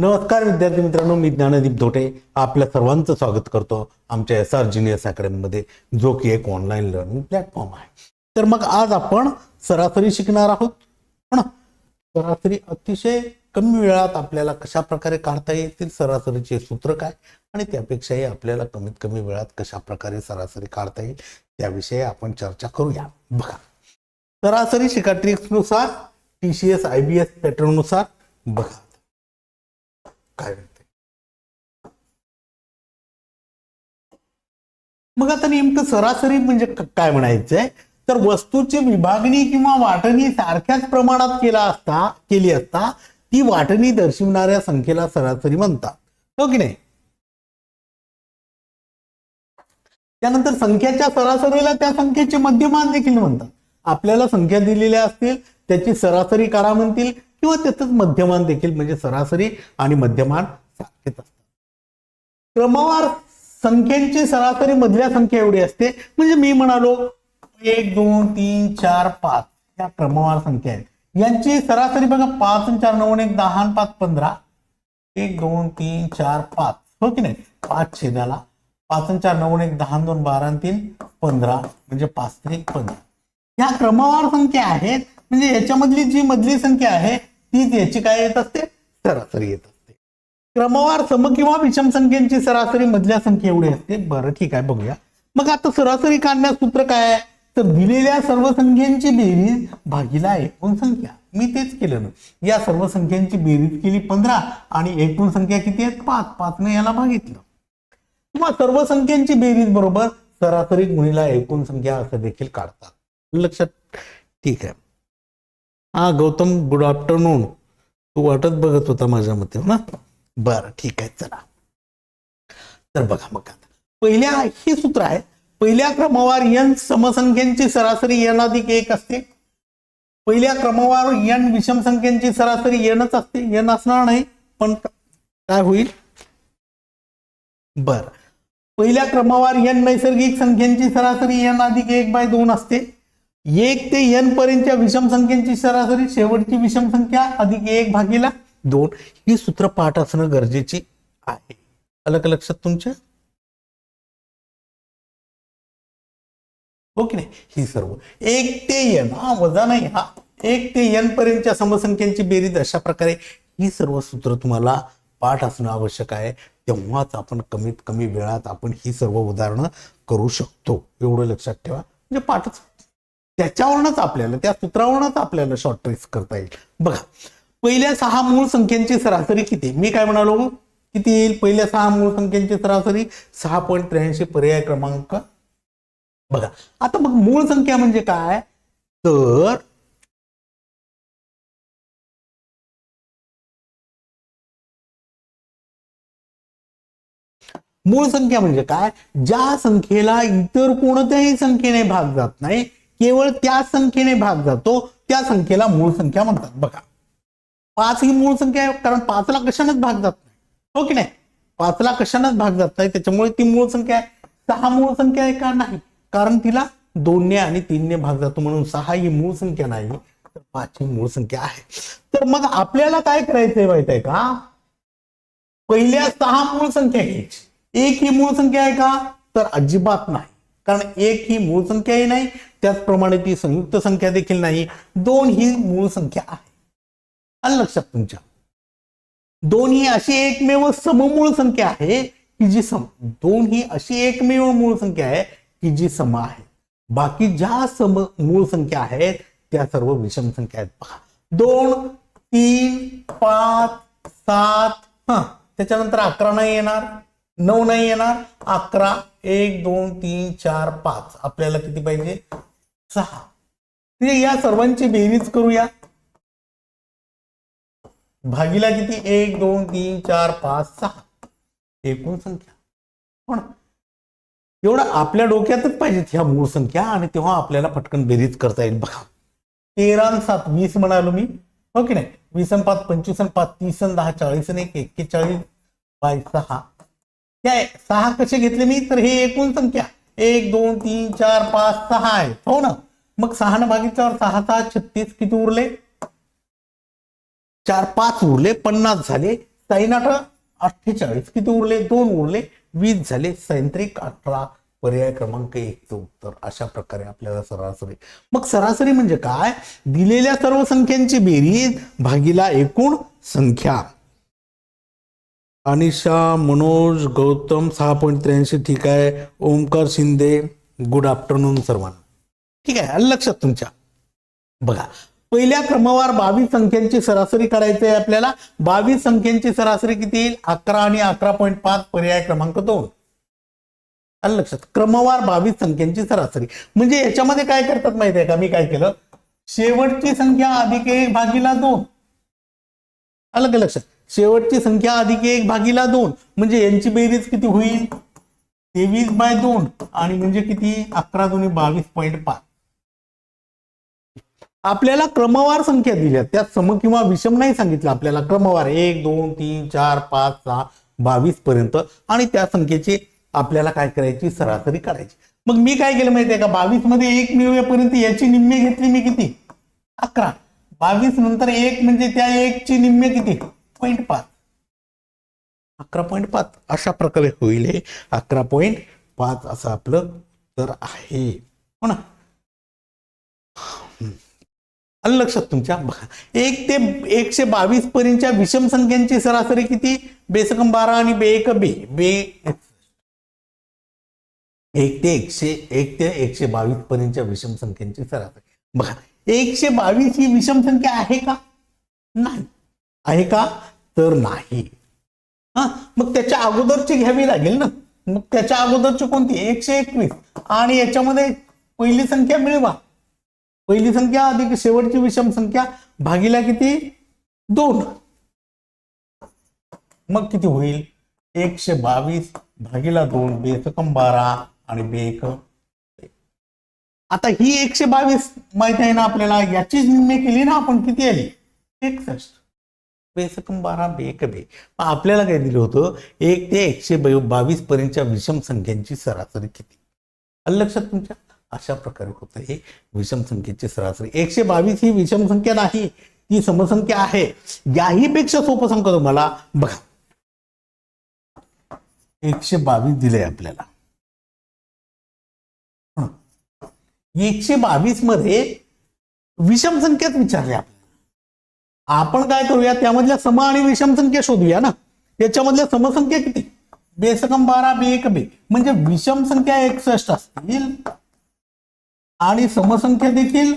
नमस्कार विद्यार्थी मित्रांनो मी ज्ञानदीप धोटे. आपल्या सर्वांचं स्वागत करतो आमच्या एस आर जिनियस अकॅडमीमध्ये जो की एक ऑनलाईन लर्निंग प्लॅटफॉर्म आहे. तर मग आज आपण सरासरी शिकणार आहोत. ना सरासरी अतिशय कमी वेळात आपल्याला कशा प्रकारे काढता येतील सरासरीचे सूत्र काय? आणि त्यापेक्षाही आपल्याला कमीत कमी वेळात कशा प्रकारे सरासरी काढता येईल त्याविषयी आपण चर्चा करूया. बघा. सरासरी शिकाट्रिक्सनुसार T C S I B S पॅटर्ननुसार बघा. काय म्हणते? मग आता नेमकं सरासरी म्हणजे काय म्हणायचंय? तर वस्तूची विभागणी किंवा वाटणी सारख्याच प्रमाणात केला असता केली असता ती वाटणी दर्शवणाऱ्या संख्येला सरासरी म्हणतात. हो की नाही? त्यानंतर संख्याच्या सरासरीला त्या संख्येचे मध्यमान देखील म्हणतात. आपल्याला संख्या दिलेल्या असतील त्याची सरासरी काढा म्हणतील किंवा त्यातच मध्यमान देखील म्हणजे सरासरी आणि मध्यमान सारखेच असतात. क्रमवार संख्यांची सरासरी मधल्या संख्या एवढी असते. म्हणजे मी म्हणालो एक दोन तीन चार पाच या क्रमवार संख्या आहेत. यांची सरासरी बघा पाच आणि चार नऊ एक दहा आणि पाच पंधरा. एक दोन तीन चार पाच. हो की नाही? पाच छेदाला. पाच आणि चार नऊ एक दहा दोन बारा तीन पंधरा. म्हणजे पाच ते पंधरा. या क्रमवार संख्या आहेत म्हणजे याच्यामधली जी मधली संख्या आहे तीच याची काय येत असते? सरासरी येत असते. क्रमवार सम किंवा विषम संख्येची सरासरी मधल्या संख्ये एवढी असते. बरं ठीक आहे बघूया. मग आता सरासरी काढण्यास सूत्र काय आहे? तर दिलेल्या सर्व संख्यांची बेरीज भागीला एकूण संख्या. मी तेच केलं ना. या सर्व संख्यांची बेरीज केली पंधरा आणि एकूण संख्या किती आहेत? पाच. पाचने याला भागितलं. किंवा सर्व संख्यांची बेरीज बरोबर सरासरी गुणीला एकूण संख्या असं देखील काढतात. लक्षात? ठीक आहे. हा गौतम गुड आफ्टरनून तू वाटत बघत होता माझ्या मते हो ना? बरं ठीक आहे चला. तर बघा मग आता. पहिल्या हे सूत्र आहे. पहिल्या क्रमवार यन समसंख्यांची सरासरी यन अधिक एक असते. पहिल्या क्रमवार यन विषम संख्यांची सरासरी यनच असते. यन असणार नाही पण काय होईल? बर. पहिल्या क्रमवार यन नैसर्गिक संख्यांची सरासरी यन अधिक एक बाय दोन असते. एक ते एन पर्यंतच्या विषम संख्यांची सरासरी शेवटची विषम संख्या अधिक एक भागीला दोन. ही सूत्र पाठ असणं गरजेची आहे. अलग लक्षात तुमच्या? हो ओके नाही? ही सर्व. एक ते एन हा वजा नाही हा. एक ते एन पर्यंतच्या समसंख्यांची बेरीज अशा प्रकारे ही सर्व सूत्र तुम्हाला पाठ असणं आवश्यक आहे. तेव्हाच आपण कमीत कमी वेळात आपण ही सर्व उदाहरणं करू शकतो. एवढं लक्षात ठेवा. म्हणजे पाठच. त्याच्यावरूनच आपल्याला त्या सूत्रावरूनच आपल्याला शॉर्ट ट्रेस करता येईल. बघा पहिल्या सहा मूळ संख्यांची सरासरी किती? मी काय म्हणालो? किती येईल? पहिल्या सहा मूळ संख्यांची सरासरी सहा पॉईंट त्र्याऐंशी पर्याय क्रमांक. बघा आता मग मूळ संख्या म्हणजे काय? तर मूळ संख्या म्हणजे काय? ज्या संख्येला इतर कोणत्याही संख्येने भाग जात नाही केवळ त्या संख्येने भाग जातो त्या संख्येला मूळ संख्या म्हणतात. बघा. पाच ही मूळ संख्या आहे कारण पाचला कशानेच भाग जात नाही. हो की नाही? पाचला कशानेच भाग जात नाही त्याच्यामुळे ती मूळ संख्या आहे. सहा मूळ संख्या आहे का? नाही. कारण तिला दोनने आणि तीनने भाग जातो म्हणून सहा ही मूळ संख्या नाही तर पाच ही मूळ संख्या आहे. तर मग आपल्याला काय करायचंय माहीत आहे का? पहिल्या सहा मूळ संख्या घ्यायची. एक ही मूळ संख्या आहे का? तर अजिबात नाही. कारण एक ही मूळ संख्याही नाही त्याचप्रमाणे ती संयुक्त संख्या देखील नाही. दोन ही मूळ संख्या आहे. आलं लक्षात तुमच्या? दोन ही अशी एकमेव सममूळ संख्या आहे की जी सम दोन ही अशी एकमेव मूळ संख्या आहे की जी सम आहे. बाकी ज्या सम मूळ संख्या आहेत त्या सर्व विषम संख्या आहेत. पहा. दोन तीन पाच सात हा त्याच्यानंतर अकरा नाही येणार. नऊ नाही येणार अकरा एक दोन तीन चार पाच. आपल्याला किती पाहिजे? सहा. म्हणजे या सर्वांची बेरीज करूया. भागीला किती? एक दोन तीन चार पाच सहा. एकूण संख्या. पण एवढं आपल्या डोक्यातच पाहिजेत ह्या मूळ संख्या आणि तेव्हा आपल्याला पटकन बेरीज करता येईल. बघा. तेरा सात वीस म्हणालो मी. हो की नाही? वीस पाच पंचवीस पाच तीस दहा चाळीस आणि एक एक्केचाळीस बाय सहा. काय सहा कसे घेतले मी? तर हे एकूण संख्या. एक दोन तीन चार पाच सहा आहे. हो ना? मग सहा न भागितल्यावर सहा सहा छत्तीस किती उरले? चार पाच उरले पन्नास झाले सैन आठ अठ्ठेचाळीस किती उरले? दोन उरले वीस झाले सैंत्रिक अठरा पर्याय क्रमांक एकचं उत्तर. अशा प्रकारे आपल्याला सरासरी. मग सरासरी म्हणजे काय? दिलेल्या सर्व संख्यांची बेरीज भागीला एकूण संख्या. अनिशा मनोज गौतम सहा पॉईंट त्र्याऐंशी. ठीक आहे. ओमकार शिंदे गुड आफ्टरनून सर्वांना. ठीक आहे. लक्षात तुमच्या? बघा पहिल्या क्रमवार बावीस संख्यांची सरासरी काढायची आहे आपल्याला. बावीस संख्यांची सरासरी किती येईल? अकरा आणि अकरा पॉईंट पाच पर्याय क्रमांक दोन. आलं लक्षात? क्रमवार बावीस संख्यांची सरासरी. म्हणजे याच्यामध्ये काय करतात माहिती आहे का? मी काय केलं? शेवटची संख्या अधिक एक भागीला दोन. आलं का लक्षात? शेवटची संख्या अधिक एक भागीला दोन. म्हणजे यांची बेरीज किती होईल? तेवीस बाय दोन. आणि म्हणजे किती? अकरा दोन्ही बावीस पॉईंट पाच. आपल्याला क्रमवार संख्या दिल्या. त्यात सम किंवा विषम नाही सांगितलं आपल्याला. क्रमवार एक दोन तीन चार पाच सहा बावीस पर्यंत. आणि त्या संख्येची आपल्याला काय करायची? सरासरी काढायची. मग मी काय केलं माहितीये का? बावीसमध्ये एक मिळवेपर्यंत याची निम्मे घेतली मी किती? अकरा. बावीस नंतर एक म्हणजे त्या एकची निम्मे किती? पॉईंट पाच. अकरा पॉईंट पाच. अशा प्रकारे होईल हे अकरा पॉईंट पाच असं आपलं तर आहे. हो ना? आलं लक्षात तुमच्या बघा एक ते एकशे बावीस पर्यंतच्या विषम संख्यांची सरासरी किती? बेसकम बारा आणि बे एक बे बे एक ते एकशे एक ते एकशे बावीस पर्यंतच्या विषम संख्यांची सरासरी. बघा एकशे बावीस ही विषम संख्या आहे का? नाही. आहे का? तर नाही. हा? मग त्याच्या अगोदरची घ्यावी लागेल ना? मग त्याच्या अगोदरची कोणती? एकशे एकवीस. आणि याच्यामध्ये पहिली संख्या मिळवा. पहिली संख्या अधिक शेवटची विषम संख्या भागीला किती? दोन. मग किती होईल? एकशे बावीस भागीला दोन बेसकम बारा आणि बेक आता ही एकशे बावीस माहिती आहे ना आपल्याला? याची निम्मे केली ना आपण? किती आली? एकसष्ट. बेसकम बारा बेकबे मग आपल्याला काय दिलं होतं? एक ते एकशे बावीस पर्यंतच्या विषम संख्यांची सरासरी किती? आलं लक्षात तुमच्या? अशा प्रकारे होतं हे विषम संख्येची सरासरी. एकशे बावीस ही विषम संख्या नाही ती समसंख्या आहे. याही पेक्षा सोपं सांगतो तुम्हाला. बघा. एकशे बावीस दिले आपल्याला. एकशे बावीसमध्ये विषम संख्याच विचारले आपल्याला आपण काय करूया त्यामधल्या सम आणि विषम संख्या शोधूया ना. याच्यामधल्या समसंख्या किती? बेसकम बारा बे एक बे. म्हणजे विषम संख्या एकसष्ट असतील आणि समसंख्या देखील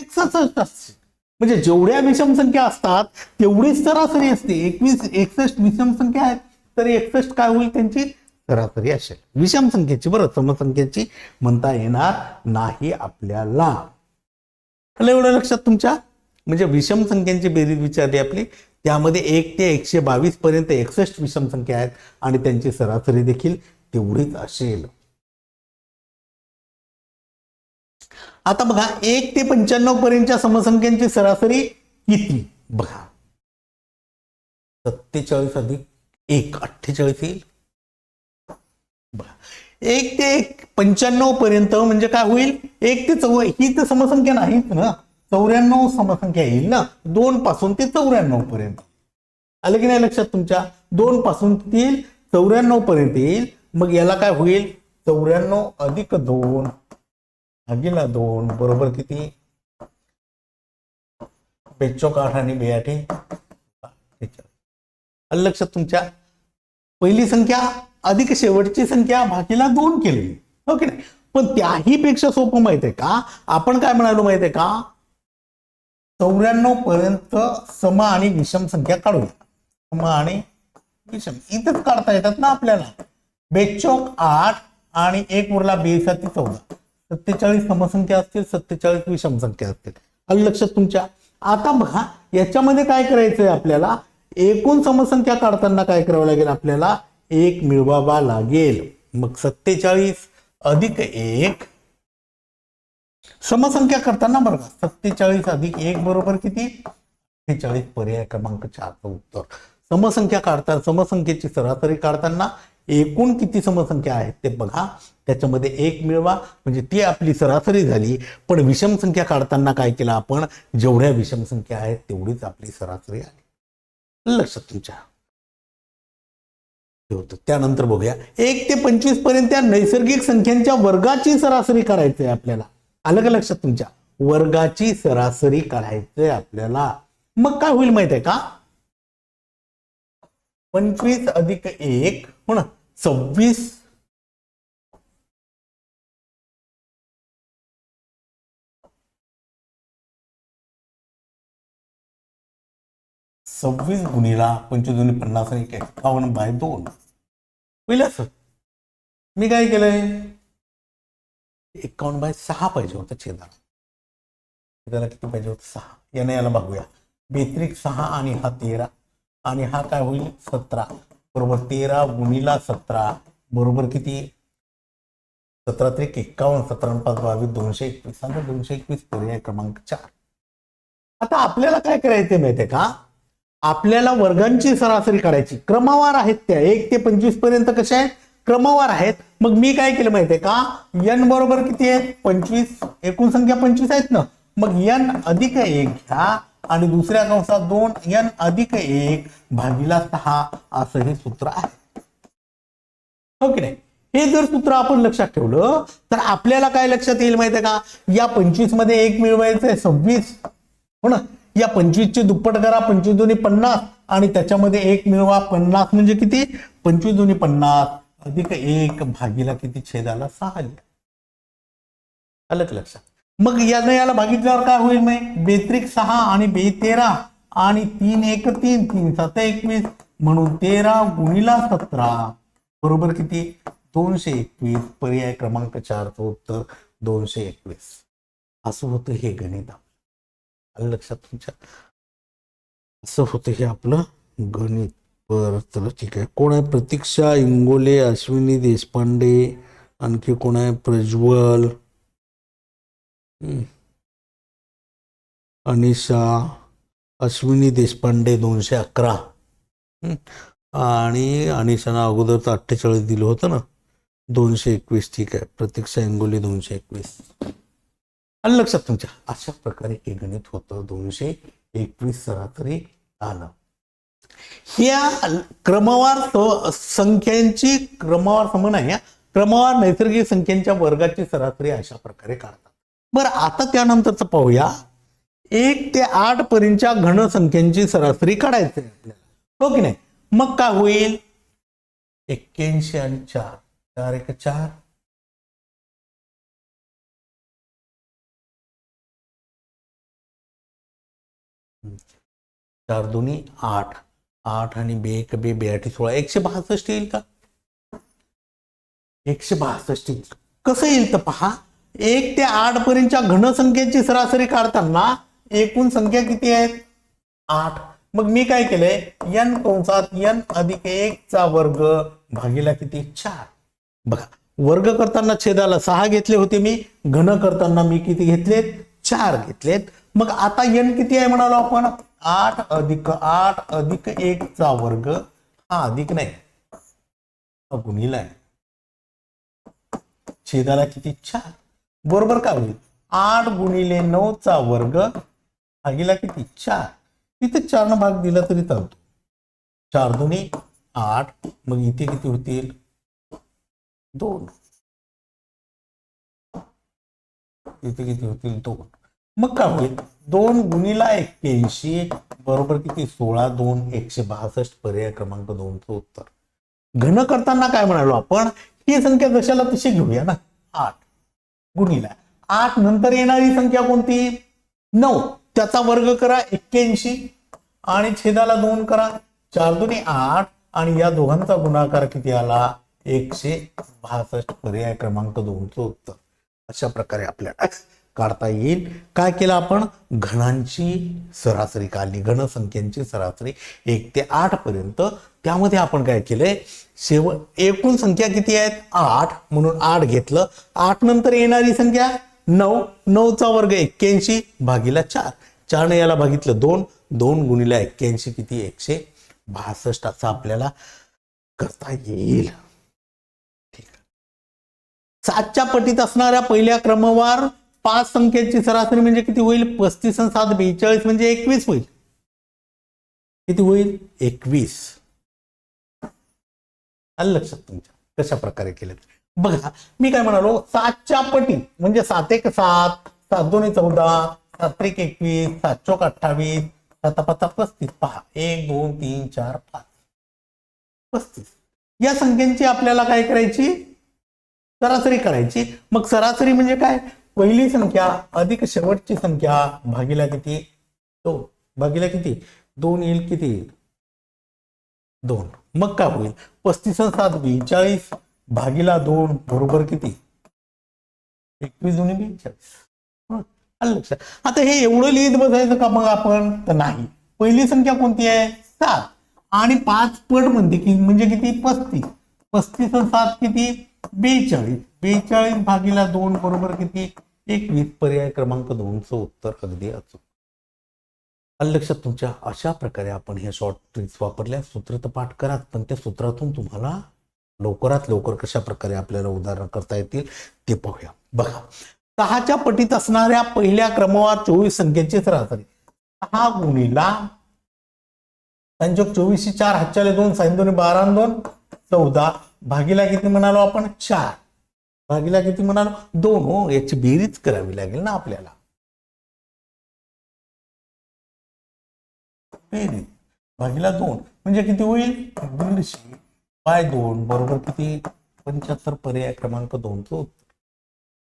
एकसष्ट असते म्हणजे जेवढ्या विषम संख्या असतात तेवढीच सरासरी असते. एकवीस एकसष्ट विषम संख्या आहेत. तर एकसष्ट काय होईल त्यांची? सरासरी असेल. विषम संख्येची बरं समसंख्येची म्हणता येणार नाही आपल्याला. एवढं लक्षात तुमच्या? म्हणजे विषम संख्यांची बेरीज विचारली आपली त्यामध्ये एक ते एकशे बावीस पर्यंत एकसष्ट विषम संख्या आहेत आणि त्यांची सरासरी देखील तेवढीच असेल. आता बघा एक ते पंच्याण्णव पर्यंतच्या समसंख्यांची सरासरी किती? बघा. सत्तेचाळीस अधिक एक अठ्ठेचाळीस येईल. बघा. एक ते एक पंच्याण्णव पर्यंत म्हणजे काय होईल? एक ते चौ ही तर समसंख्या नाहीत ना. चौऱ्याण्णव समसंख्या येईल ना? दोन पासून ते चौऱ्याण्णव पर्यंत. आलं की नाही लक्षात तुमच्या? दोन पासून येईल चौऱ्याण्णव पर्यंत येईल. मग याला काय होईल? चौऱ्याण्णव अधिक दोन. भागीला दोन. बरोबर किती? बेचोक आठ आणि बेआठी आलं लक्षात तुमच्या? पहिली संख्या अधिक शेवटची संख्या भागीला दोन केली हो नाही? पण त्याही पेक्षा सोपं माहीत आहे का? आपण काय म्हणालो माहीत आहे का? चौऱ्याण्णव पर्यंत सम आणि विषम संख्या काढूया. सम आणि विषम. इथंच काढता येतात ना आपल्याला. बेचौक आठ आणि एक उरला बेसाठी चौदा सत्तेचाळीस समसंख्या असतील सत्तेचाळीस विषम संख्या असतील. आलं लक्षात तुमच्या? आता बघा याच्यामध्ये काय करायचंय आपल्याला? एकूण समसंख्या काढताना काय करावं लागेल आपल्याला? एक मिळवावा लागेल. मग सत्तेचाळीस अधिक एक समसंख्या करताना बघा का सत्तेचाळीस अधिक एक बरोबर किती? सत्तेचाळीस पर्याय क्रमांक चारचं उत्तर. समसंख्या काढता समसंख्येची सरासरी काढताना एकूण किती समसंख्या आहेत ते बघा. त्याच्यामध्ये एक मिळवा म्हणजे ती आपली सरासरी झाली. पण विषम संख्या काढताना काय केलं आपण? जेवढ्या विषम संख्या आहेत तेवढीच आपली सरासरी आली. लक्षात तुमच्या ठेवतो त्यानंतर बघूया. एक ते पंचवीसपर्यंत त्या नैसर्गिक संख्यांच्या वर्गाची सरासरी करायचंय आपल्याला. आलं का लक्षात तुमच्या. वर्गाची सरासरी काढायचंय आपल्याला. मग काय होईल माहीत आहे का? पंचवीस अधिक एक हो ना सव्वीस. सव्वीस गुणीला पंचवीस गुणी पन्नास एक एकावन्न बाय दोन. होईल असं. मी काय केलंय? एकावन्न बाय सहा पाहिजे होतं छेदाला. छेदाला किती पाहिजे होतं? सहा. याने याला बघूया. बेत्रिक सहा आणि हा तेरा. आणि हा काय होईल? सतरा. बरोबर तेरा गुणिला सतरा. बरोबर किती? सतरा त्रिक एक्कावन्न सतरा पाच बावीस दोनशे एकवीस. आणि दोनशे एकवीस पर्याय क्रमांक चार. आता आपल्याला काय करायचं माहितीये का? आपल्याला वर्गांची सरासरी काढायची. क्रमवार आहेत त्या. एक ते पंचवीसपर्यंत कशा आहेत? क्रमवार आहेत. मग मी काय केलं माहितीये का? एन बरोबर किती आहे? पंचवीस. एकूण संख्या पंचवीस आहेत ना? मग एन अधिक एक घ्या आणि दुसऱ्या कंसात दोन एन अधिक एक भागीला सहा. असं हे सूत्र आहे. हो ओके नाही? हे जर सूत्र आपण लक्षात ठेवलं तर आपल्याला काय लक्षात येईल माहितीये का? या पंचवीसमध्ये एक मिळवायचं आहे सव्वीस. हो ना? या पंचवीसचे दुप्पट करा पंचवीस दोन्ही पन्नास. आणि त्याच्यामध्ये एक मिळवा पन्नास म्हणजे किती? पंचवीस दोन्ही पन्नास. अधिक एक भागीला किती छेदाला सहा लिहा. आलं का लक्षात. मग यानं याला भागितल्यावर काय होईल मग? बेत्रिक सहा आणि बे तेरा आणि तीन एक तीन तीन सात एकवीस. म्हणून तेरा गुणिला सतरा. बरोबर किती? दोनशे एकवीस. पर्याय क्रमांक चारचं उत्तर दोनशे एकवीस. असं होतं हे गणित आलं लक्षात तुमच्या? असं होतं हे आपलं गणित. बरं चला ठीक आहे. कोण आहे? प्रतीक्षा इंगोले अश्विनी देशपांडे आणखी कोण आहे? प्रज्वल अनिशा अश्विनी देशपांडे दोनशे अकरा. आणि आणि अनिशानं तर अठ्ठेचाळीस दिलं होतं ना. दोनशे एकवीस ठीक आहे. प्रतीक्षा इंगोले दोनशे एकवीस. आलं लक्षात तुमच्या अशा प्रकारे हे गणित होतं. दोनशे एकवीस सरासरी आलं. या क्रमवार संख्यांची क्रमवार सम आहे क्रमवार नैसर्गिक संख्यांच्या वर्गाची सरासरी अशा प्रकारे काढतात. बरं आता त्यानंतरच पाहूया. एक ते आठ पर्यंतच्या घन संख्यांची सरासरी काढायची आपल्याला. हो की नाही? मग काय होईल? एक्क्याऐंशी आणि चार. चार एक चार. चार दोन्ही आठ. आठ आणि बे एक बे बेआठी सोळा. एकशे बहासष्ट येईल का? एकशे बहासष्ट येईल. कसं येईल तर पहा एक ते आठ पर्यंतच्या घनसंख्येची सरासरी काढताना एकूण संख्या किती आहेत? आठ. मग मी काय केलंय? एन कंसात एन अधिक एक चा वर्ग भागीला किती? चार. बघा वर्ग करताना छेदाला सहा घेतले होते मी घन करताना मी किती घेतलेत? चार घेतलेत. मग आता एन किती आहे म्हणालो आपण? आठ अधिक आठ अधिक एक चा वर्ग हा अधिक नाही. गुणिला आहे. छेदाला किती? चार. बरोबर काय होईल? आठ गुणिले नऊ चा वर्ग भागीला किती? चार. तिथे चार न भाग दिला तरी चालतो. चार दोन्ही आठ. मग इथे किती होतील? दोन. इथे किती होतील? दोन. मग काय होईल? दोन गुणीला एक्क्याऐंशी बरोबर किती? सोळा दोन एकशे बासष्ट पर्याय क्रमांक दोनचं उत्तर. घन करताना काय म्हणालो आपण? ही संख्या जशाला तशी घेऊया ना? आठ गुणीला. आठ नंतर येणारी संख्या कोणती? नऊ. त्याचा वर्ग करा एक्क्याऐंशी आणि छेदाला दोन करा. चार दोन्ही आठ आणि या दोघांचा गुणाकार किती आला? एकशे बासष्ट पर्याय क्रमांक दोनचं उत्तर. अशा प्रकारे आपल्याला काढता येईल. काय केलं आपण? घणांची सरासरी काढली घनसंख्यांची सरासरी एक ते आठ पर्यंत. त्यामध्ये आपण काय केलंय? शेव एकूण संख्या किती आहेत? आठ. म्हणून आठ घेतलं. आठ नंतर येणारी संख्या नऊ. नऊचा वर्ग एक्क्याऐंशी भागीला चार. चारने याला भागितलं दोन. दोन गुणीला एक्क्याऐंशी किती? एकशे बासष्ट. असं आपल्याला करता येईल. सातच्या पटीत असणाऱ्या पहिल्या क्रमवार पाच संख्येची सरासरी म्हणजे किती होईल? पस्तीस आणि सात बेचाळीस म्हणजे एकवीस होईल. किती होईल? एकवीस. आलं लक्षात तुमच्या? कशा प्रकारे केलं? बघा मी काय म्हणालो? सातच्या पटी म्हणजे सात एक सात सात दोन चौदा सात एक एकवीस सात चौक अठ्ठावीस सात पाच पस्तीस. पहा एक दोन तीन चार पाच. पस्तीस. या संख्यांची आपल्याला काय करायची? सरासरी करायची. मग सरासरी म्हणजे काय? पहिली संख्या अधिक शेवटची संख्या भागीला किती? दोन. भागीला किती? दोन येईल किती? येईल दोन. मग काय होईल? पस्तीस सात बेचाळीस भागीला दोन बरोबर किती? एकवीस दोन्ही बेचाळीस आलं लक्षात. आता हे एवढं लिहित बसायचं का मग आपण? तर नाही. पहिली संख्या कोणती आहे? सात. आणि पाच पट म्हणते की म्हणजे किती? पस्तीस. पस्तीस सात किती? बेचाळीस. बेचाळीस भागीला दोन बरोबर किती? एकवीस पर्याय क्रमांक दोनचं उत्तर अगदी अचूक. लक्षात तुमच्या अशा प्रकारे आपण हे शॉर्ट ट्रिक्स वापरल्या सूत्र तर पाठ करात पण त्या सूत्रातून तुम्हाला लवकरात लवकर कशा प्रकारे आपल्याला उदाहरण करता येतील ते पाहूया. बघा सहाच्या पटीत असणाऱ्या पहिल्या क्रमवार चोवीस संख्येची सरासरी. सहा गुणीला संजोग चोवीसशे चार हातच्याले दोन साईन दोन बारा दोन चौदा. भागीला किती म्हणालो आपण? चार. भागीला किती म्हणालो? दोन हो. याची बेरीज करावी लागेल ना आपल्याला. बेरीज भागीला दोन. म्हणजे किती होईल? दीडशे. बाय दोन. बरोबर किती? पंच्याहत्तर पर्याय क्रमांक दोनचं उत्तर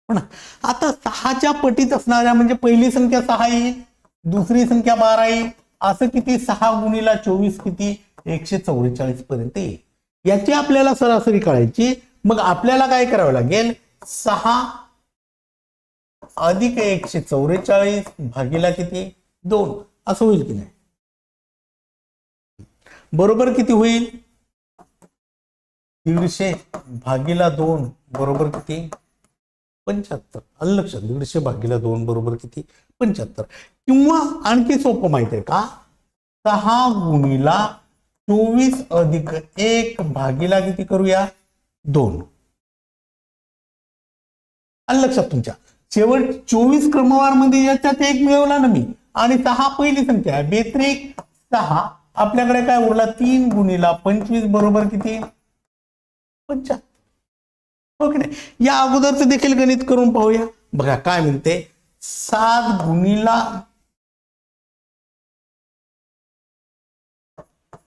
पण हो आता सहाच्या पटीत असणाऱ्या म्हणजे पहिली संख्या सहा येईल. दुसरी संख्या बारा येईल. असं किती? सहा गुणीला चोवीस किती? एकशे चौवेचाळीस पर्यंत येईल. याची आपल्याला सरासरी काढायची मग आपल्याला काय करावं लागेल? सहा अधिक एकशे चौवेचाळीस भागीला किती? दोन. असं होईल की नाही? बरोबर किती होईल? दीडशे भागीला दोन बरोबर किती? पंच्याहत्तर. आलं लक्षात? दीडशे भागीला दोन बरोबर किती? पंच्याहत्तर. किंवा आणखी सोपं माहिती आहे का? सहा गुणीला चोवीस अधिक एक भागीला किती करूया? दोन. आलं लक्षात तुमच्या? शेवट चोवीस क्रमवारमध्ये याच्यात एक मिळवला ना मी. आणि सहा पहिली संख्या आहे बेत्रिक सहा. आपल्याकडे काय उरला? तीन गुणीला पंचवीस बरोबर किती? पंच्याहत्तर. हो नाही. या अगोदरचं देखील गणित करून पाहूया. बघा काय म्हणते? सात गुणीला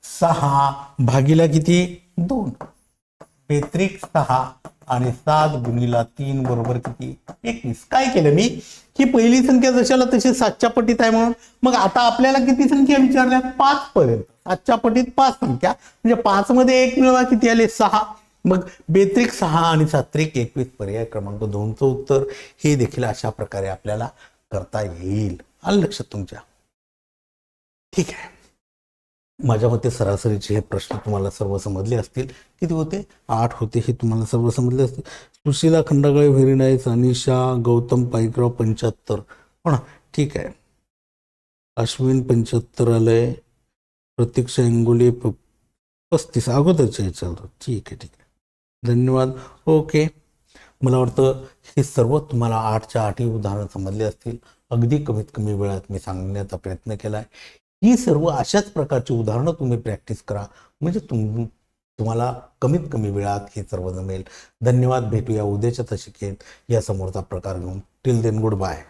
सहा भागीला किती? दोन. बेत्रिक सहा आणि सात गुणीला तीन बरोबर किती? एकवीस. काय केलं मी? ही पहिली संख्या जशाला तशी सातच्या पटीत आहे म्हणून. मग आता आपल्याला किती संख्या विचारल्या पाच पर्यंत. सातच्या पटीत पाच संख्या. म्हणजे पाच मध्ये एक मिळवा किती आले? सहा. मग बेत्रिक सहा आणि सात्रिक एकवीस पर्याय क्रमांक दोनचं उत्तर. हे देखील अशा प्रकारे आपल्याला करता येईल. आलं लक्षात तुमच्या? ठीक आहे. माझ्या मते सरासरीचे हे प्रश्न तुम्हाला सर्व समजले असतील. किती होते? आठ होते हे तुम्हाला सर्व समजले असतील. सुशिला खंडागळे व्हेरी नाईस अनिशा गौतम पाईकराव पंच्याहत्तर. हो ना? ठीक आहे. अश्विन पंच्याहत्तर आलंय प्रतीक्षा इंगोले प- पस्तीस. अगोदरच्या याच्यावर. ठीक आहे ठीक आहे. धन्यवाद. ओके. मला वाटतं हे सर्व तुम्हाला आठच्या आठही उदाहरणं समजले असतील. अगदी कमीत कमी वेळात मी सांगण्याचा प्रयत्न केला आहे ही सर्व अशाच प्रकारची उदाहरणं तुम्ही प्रॅक्टिस करा. म्हणजे तुम तुम्हाला कमीत कमी वेळात हे सर्व जमेल. धन्यवाद. भेटूया उद्याच्या तशिकेत या समोरचा प्रकार घेऊन. Till then good bye